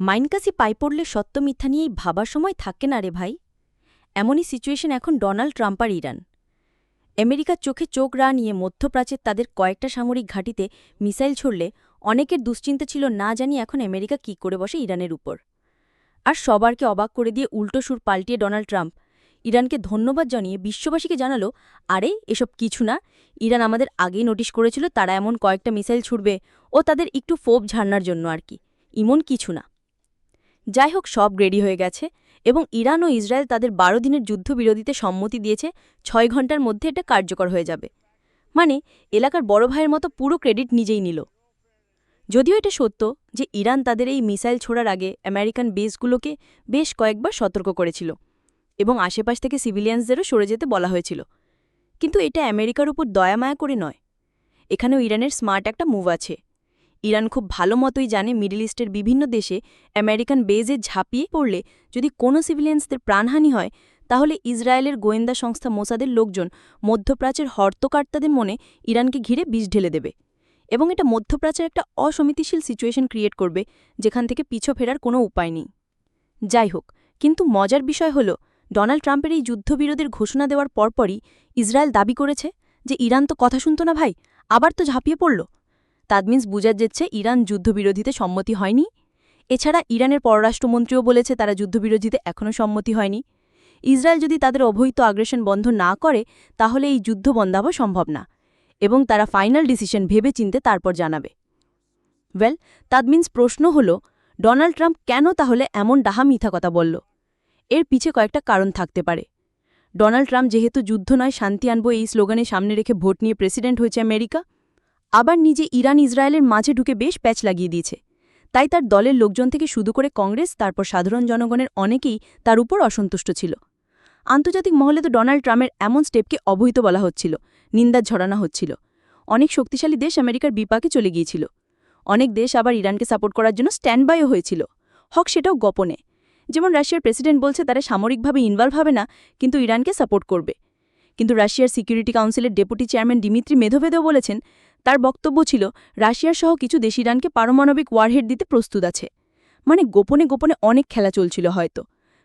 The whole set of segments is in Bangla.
মাইনকাসি পাই পড়লে সত্য মিথ্যা নিয়েই ভাবার সময় থাকে না রে ভাই। এমনই সিচুয়েশন এখন ডোনাল্ড ট্রাম্প আর ইরান। আমেরিকার চোখে চোখ রা নিয়ে মধ্যপ্রাচ্যের তাদের কয়েকটা সামরিক ঘাঁটিতে মিসাইল ছড়লে অনেকের দুশ্চিন্তা ছিল না জানি এখন আমেরিকা কি করে বসে ইরানের উপর। আর সবারকে অবাক করে দিয়ে উল্টো সুর পাল্টিয়ে ডোনাল্ড ট্রাম্প। ইরানকে ধন্যবাদ জানিয়ে বিশ্ববাসীকে জানালো, আরে, এসব কিছু না। ইরান আমাদের আগেই নোটিশ করেছিল তারা এমন কয়েকটা মিসাইল ছুড়বে ও তাদের একটু ফোপ ঝাড়নার জন্য আর কি। ইমন কিছু না। যাই হোক সব রেডি হয়ে গেছে এবং ইরান ও ইসরায়েল তাদের বারো দিনের যুদ্ধবিরোধীতে সম্মতি দিয়েছে, ছয় ঘণ্টার মধ্যে এটা কার্যকর হয়ে যাবে। মানে এলাকার বড় ভাইয়ের মতো পুরো ক্রেডিট নিজেই নিল। যদিও এটা সত্য যে ইরান তাদের এই মিসাইল ছোড়ার আগে আমেরিকান বেসগুলোকে বেশ কয়েকবার সতর্ক করেছিল এবং আশেপাশ থেকে সিভিলিয়ান্সদেরও সরে যেতে বলা হয়েছিল। কিন্তু এটা আমেরিকার উপর দয়ামায়া করে নয়। এখানেও ইরানের স্মার্ট একটা মুভ আছে। ইরান খুব ভালো মতোই জানে মিডল ইস্টের বিভিন্ন দেশে আমেরিকান বেজে ঝাঁপিয়ে পড়লে যদি কোনো সিভিলিয়ান্সদের প্রাণহানি হয়, তাহলে ইসরায়েলের গোয়েন্দা সংস্থা মোসাদের লোকজন মধ্যপ্রাচ্যের হর্তকার্তাদের মনে ইরানকে ঘিরে বিষ ঢেলে দেবে এবং এটা মধ্যপ্রাচ্যের একটা অসমিতিশীল সিচুয়েশন ক্রিয়েট করবে, যেখান থেকে পিছু ফেরার কোনো উপায় নেই। যাই হোক, কিন্তু মজার বিষয় হল, ডোনাল্ড ট্রাম্পের এই যুদ্ধবিরোধের ঘোষণা দেওয়ার পরপরই ইসরায়েল দাবি করেছে যে, ইরান তো কথা শুনত না ভাই, আবার তো ঝাঁপিয়ে পড়ল। তাদমিন্স বুঝার যাচ্ছে ইরান যুদ্ধবিরোধীতে সম্মতি হয়নি। এছাড়া ইরানের পররাষ্ট্রমন্ত্রীও বলেছে তারা যুদ্ধবিরোধীতে এখনও সম্মতি হয়নি। ইসরায়েল যদি তাদের অবৈধ আগ্রেশন বন্ধ না করে, তাহলে এই যুদ্ধ বন্ধাবো সম্ভব না এবং তারা ফাইনাল ডিসিশন ভেবে চিনতে তারপর জানাবে। ওয়েল, তাদমিন্স প্রশ্ন হল, ডোনাল্ড ট্রাম্প কেন তাহলে এমন ডাহা মিথ্যা কথা বলল? এর পিছে কয়েকটা কারণ থাকতে পারে। ডোনাল্ড ট্রাম্প যেহেতু যুদ্ধ নয়, শান্তি আনব এই স্লোগানে সামনে রেখে ভোট নিয়ে প্রেসিডেন্ট হয়েছে আমেরিকা। আবার নিজে ইরান ইসরায়েলের মাঝে ঢুকে বেশ প্যাচ লাগিয়ে দিয়েছে। তাই তার দলের লোকজন থেকে শুধু করে কংগ্রেস, তারপর সাধারণ জনগণের অনেকেই তার উপর অসন্তুষ্ট ছিল। আন্তর্জাতিক মহলে তো ডোনাল্ড ট্রাম্পের এমন স্টেপকে অবহিত বলা হচ্ছিল, নিন্দা ঝরানো হচ্ছিল। অনেক শক্তিশালী দেশ আমেরিকার বিপাকে চলে গিয়েছিল। অনেক দেশ আবার ইরানকে সাপোর্ট করার জন্য স্ট্যান্ড বাইও হয়েছিল। হক সেটাও গোপনে। যেমন রাশিয়ার প্রেসিডেন্ট বলছে, তারা সামরিকভাবে ইনভলভ হবে না, কিন্তু ইরানকে সাপোর্ট করবে। কিন্তু রাশিয়ার সিকিউরিটি কাউন্সিলের ডেপুটি চেয়ারম্যান দিমিত্রি মেধোভেদও বলেছেন তার বক্তব্য ছিল রাশিয়ার সহ কিছু দেশ ইরানকে পারমাণবিক ওয়ারহেড দিতে প্রস্তুত আছে। মানে গোপনে গোপনে অনেক খেলা চলছিল হয়তো।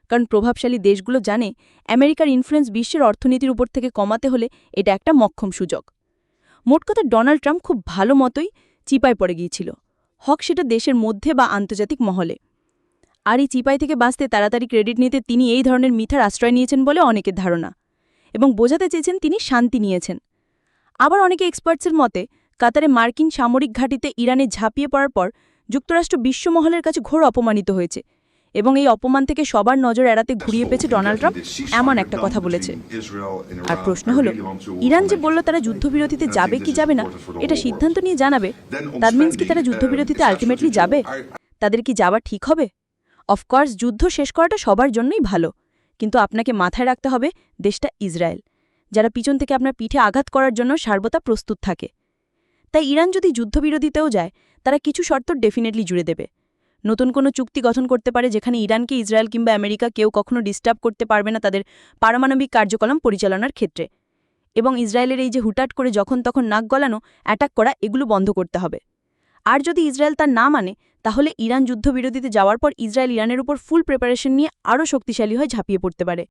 কারণ প্রভাবশালী দেশগুলো জানে, আমেরিকার ইনফ্লুয়েন্স বিশ্বের অর্থনীতির উপর থেকে কমাতে হলে এটা একটা মক্ষম সুযোগ। মোট কথা ডোনাল্ড ট্রাম্প খুব ভালো মতোই চিপায় পড়ে গিয়েছিল। হক সেটা দেশের মধ্যে বা আন্তর্জাতিক মহলে। আর এই চিপাই থেকে বাঁচতে তাড়াতাড়ি ক্রেডিট নিতে তিনি এই ধরনের মিথার আশ্রয় নিয়েছেন বলে অনেকের ধারণা। এবং বোঝাতে চেয়েছেন তিনি শান্তি নিয়েছেন। আবার অনেকে এক্সপার্টসের মতে কাতারে মার্কিন সামরিক ঘাঁটিতে ইরানে ঝাঁপিয়ে পড়ার পর যুক্তরাষ্ট্র বিশ্বমহলের কাছে ঘোর অপমানিত হয়েছে এবং এই অপমান থেকে সবার নজর এড়াতে ঘুরিয়ে পেয়েছে ডোনাল্ড ট্রাম্প এমন একটা কথা বলেছে। আর প্রশ্ন হল, ইরান যে বলল তারা যুদ্ধবিরতিতে যাবে কি যাবে না, এটা সিদ্ধান্ত নিয়ে জানাবে? দ্যাট মিন্স কি তারা যুদ্ধবিরতিতে আলটিমেটলি যাবে? তাদের কি যাওয়া ঠিক হবে? অফকোর্স যুদ্ধ শেষ করাটা সবার জন্যই ভালো, কিন্তু আপনাকে মাথায় রাখতে হবে, দেশটা ইসরায়েল। যারা পিছন থেকে আপনার পিঠে আঘাত করার জন্য সার্বতা প্রস্তুত থাকে। তাই ইরান যদি যুদ্ধবিরোধীতেও যায়, তারা কিছু শর্ত ডেফিনেটলি জুড়ে দেবে। নতুন কোনো চুক্তি গঠন করতে পারে যেখানে ইরানকে ইসরায়েল কিংবা আমেরিকা কেউ কখনো ডিস্টার্ব করতে পারবে না তাদের পারমাণবিক কার্যকলাপ পরিচালনার ক্ষেত্রে। এবং ইসরায়েলের এই যে হুটাট করে যখন তখন নাক গলানো অ্যাটাক করা, এগুলো বন্ধ করতে হবে। আর যদি ইসরায়েল তার না মানে তাহলে ইরান যুদ্ধবিরোধীতে যাওয়ার পর ইসরায়েল ইরানের উপর ফুল প্রিপারেশন নিয়ে আরও শক্তিশালী হয়ে ঝাঁপিয়ে পড়তে পারে।